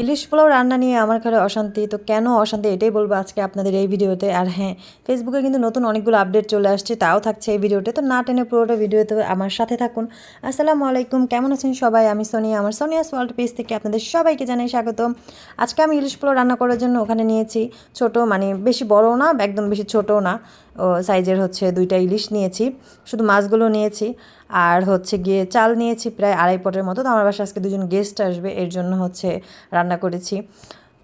ইলিশ পোলাও রান্না নিয়ে আমার ঘরে অশান্তি, তো কেন অশান্তি এটাই বলব আজকে আপনাদের এই ভিডিওতে। আর হ্যাঁ ফেসবুকে কিন্তু নতুন অনেকগুলো আপডেট চলে আসছে, তাও থাকছে এই ভিডিওতে, তো না টেনে পুরোটা ভিডিওতে আমার সাথে থাকুন। আসসালামু আলাইকুম, কেমন আছেন সবাই? আমি সোনিয়া, আমার সোনিয়াস ওয়ার্ল্ড পেজ থেকে আপনাদের সবাইকে জানাই স্বাগতম। আজকে আমি ইলিশ পোলাও রান্না করার জন্য ওখানে নিয়েছি ছোট মানে বেশি বড়ও না, একদম বেশি ছোটও না সাইজের হচ্ছে দুইটা ইলিশ নিয়েছি, শুধু মাছগুলো নিয়েছি। আর হচ্ছে গিয়ে চাল নিয়েছি প্রায় আড়াই পটের মতো। তো আমার বাসায় আজকে দুজন গেস্ট আসবে, এর জন্য হচ্ছে রান্না করেছি।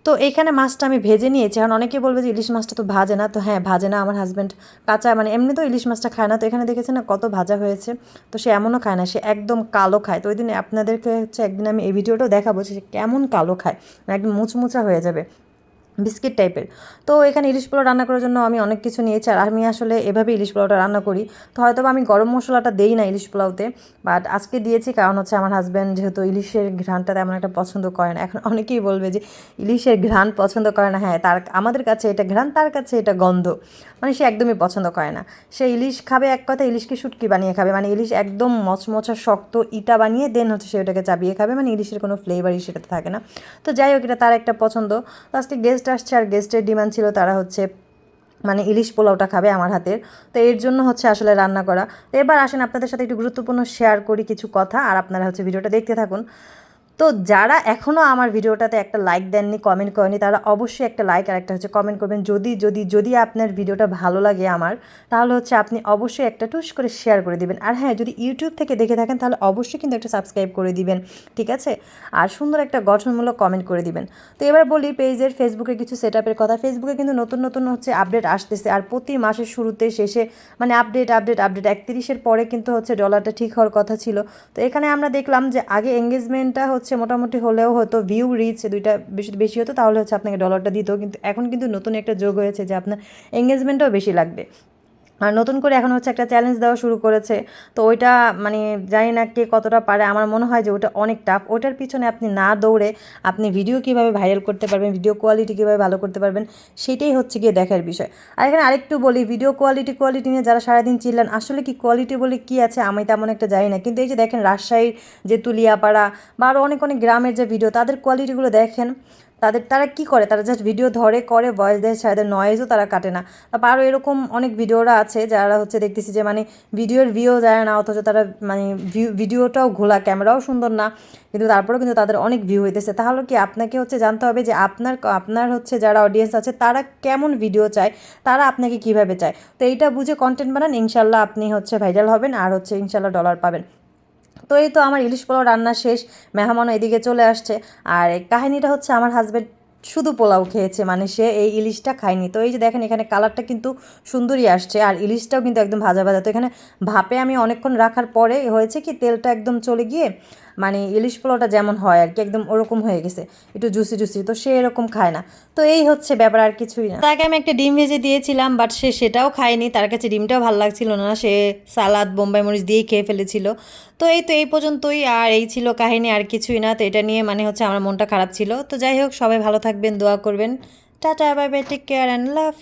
তো এখানে মাছটা আমি ভেজে নিয়েছি। কারণ অনেকে বলবে যে ইলিশ মাছটা তো ভাজে না। তো হ্যাঁ ভাজে না। আমার হাজব্যান্ড কাঁচা মানে এমনি তো ইলিশ মাছটা খায় না। তো এখানে দেখেছে না কত ভাজা হয়েছে? তো সে এমনও খায় না, সে একদম কালো খায়। তো ওই দিন আপনাদেরকে হচ্ছে একদিন আমি এই ভিডিওটাও দেখাবো যে কেমন কালো খায়। মানে একদম মুচমুচা হয়ে যাবে। বিস্কিট টাইপের। তো এখানে ইলিশ পোলাও রান্না করার জন্য আমি অনেক কিছু নিয়েছি। আর আমি আসলে এভাবে ইলিশ পোলাওটা রান্না করি। তো হয়তো আমি গরম মশলাটা দেই না ইলিশ পোলাওতে। বাট আজকে দিয়েছি কারণ হচ্ছে আমার হাজব্যান্ড যেহেতু ইলিশের ঘ্রাণটা তেমন একটা পছন্দ করে না। এখন অনেকেই বলবে যে, ইলিশের ঘ্রাণ পছন্দ করে না। হ্যাঁ তার আমাদের কাছে এটা ঘ্রাণ, তার কাছে এটা গন্ধ। মানে সে একদমই পছন্দ করে না। সে ইলিশ খাবে এক কথা ইলিশকে শুটকি বানিয়ে খাবে। মানে ইলিশ একদম মচমচা, শক্ত ইটা বানিয়ে দেন হচ্ছে সে ওটাকে চাবিয়ে খাবে। মানে ইলিশের কোনো ফ্লেভারই সেটাতে থাকে না। তো যাই হোক, এটা তার একটা পছন্দ। তো আজকে গেস্ট আসছে আর গেস্টের ডিমান্ড ছিল তারা হচ্ছে মানে ইলিশ পোলাওটা খাবে আমার হাতের। তো এর জন্য হচ্ছে আসলে রান্না করা। তো এবার আসেন আপনাদের সাথে একটু গুরুত্বপূর্ণ শেয়ার করি কিছু কথা। আর আপনারা হচ্ছে ভিডিওটা দেখতে থাকুন। তো যারা এখনও আমার ভিডিওটাতে একটা লাইক দেননি কমেন্ট করেনি, তারা অবশ্যই একটা লাইক আর একটা হচ্ছে কমেন্ট করবেন। যদি যদি যদি আপনার ভিডিওটা ভালো লাগে আমার, তাহলে হচ্ছে আপনি অবশ্যই একটা টুস করে শেয়ার করে দিবেন। আর হ্যাঁ যদি ইউটিউব থেকে দেখে থাকেন, তাহলে অবশ্যই কিন্তু একটা সাবস্ক্রাইব করে দিবেন, ঠিক আছে? আর সুন্দর একটা গঠনমূলক কমেন্ট করে দিবেন। তো এবার বলি, পেজের ফেসবুকে কিছু সেট কথা। ফেসবুকে কিন্তু নতুন নতুন হচ্ছে আপডেট আসতেছে। আর প্রতি মাসের শুরুতে, শেষে মানে আপডেট আপডেট আপডেট একত্রিশের পরে কিন্তু হচ্ছে ডলারটা ঠিক হওয়ার কথা ছিল। তো এখানে আমরা দেখলাম যে আগে এঙ্গেজমেন্টটা হচ্ছে মোটামুটি হলেও হয়তো ভিউ রিচ দুইটা বেশি বেশি হতো, তাহলে হচ্ছে আপনাকে ডলারটা দিত। কিন্তু এখন কিন্তু নতুন একটা যোগ হয়েছে যে আপনার এঙ্গেজমেন্টও বেশি লাগবে। আর নতুন করে এখন হচ্ছে একটা চ্যালেঞ্জ দেওয়া শুরু করেছে। তো ওইটা মানে জানি না কে কতটা পারে, আমার মনে হয় যে ওটা অনেক টাফ ওইটার পিছনে আপনি না দৌড়ে আপনি ভিডিও কীভাবে ভাইরাল করতে পারবেন ভিডিও কোয়ালিটি কীভাবে ভালো করতে পারবেন, সেটাই হচ্ছে গিয়ে দেখার বিষয়। আর এখানে আরেকটু বলি ভিডিও কোয়ালিটি কোয়ালিটি নিয়ে যারা সারাদিন চিল্লান, আসলে কি কোয়ালিটি বলে কী আছে আমি তেমন একটা জানি না। কিন্তু এই যে দেখেন রাজশাহীর যে তুলিয়াপাড়া বা আরও অনেক অনেক গ্রামের যে ভিডিও তাদের কোয়ালিটিগুলো দেখেন তাদের, তারা কি করে? তারা জাস্ট ভিডিও ধরে, করে ভয়েস দেয় সাথে নয়েজও তারা কাটে না। তারপর আরও এরকম অনেক ভিডিওরা আছে যারা হচ্ছে দেখতেছি যে মানে ভিডিওর ভিউ যায় না, অথচ তারা মানে ভিউ ভিডিওটাও ঘোলা ক্যামেরাও সুন্দর না, কিন্তু তারপরেও কিন্তু তাদের অনেক ভিউ হইতেছে। তাহলে কি আপনাকে হচ্ছে জানতে হবে যে আপনার আপনার হচ্ছে যারা অডিয়েন্স আছে, তারা কেমন ভিডিও চায়? তারা আপনাকে কীভাবে চায়? তো এইটা বুঝে কন্টেন্ট বানান, ইনশাল্লাহ আপনি হচ্ছে ভাইরাল হবেন আর হচ্ছে ইনশাল্লাহ ডলার পাবেন। তো এই তো আমার ইলিশ পোলাও রান্না শেষ, মেহমানও এদিকে চলে আসছে। আর কাহিনিটা হচ্ছে আমার হাজব্যান্ড শুধু পোলাও খেয়েছে মানে সে এই ইলিশটা খায়নি। তো এই যে দেখেন, এখানে কালারটা কিন্তু সুন্দরই আসছে, আর ইলিশটাও কিন্তু একদম ভাজা ভাজা। তো এখানে ভাপে আমি অনেকক্ষণ রাখার পরে, হয়েছে কি, তেলটা একদম চলে গিয়ে মানে ইলিশ পোলাওটা যেমন হয় আর কি, একদম ওরকম হয়ে গেছে। একটু জুসি জুসি তো সে এরকম খায় না। তো এই হচ্ছে ব্যাপার, আর কিছুই না। তাকে আমি একটা ডিম ভেজে দিয়েছিলাম বাট সে সেটাও খায়নি। তার কাছে ডিমটাও ভালো লাগছিল না। সে সালাদ, বোম্বাই মরিচ দিয়েই খেয়ে ফেলেছিল। তো এই তো এই পর্যন্তই, আর এই ছিল কাহিনী, আর কিছুই না। তো এটা নিয়ে মানে হচ্ছে আমার মনটা খারাপ ছিল। তো যাই হোক, সবাই ভালো থাকবেন, দোয়া করবেন। Tata bye bye take care and love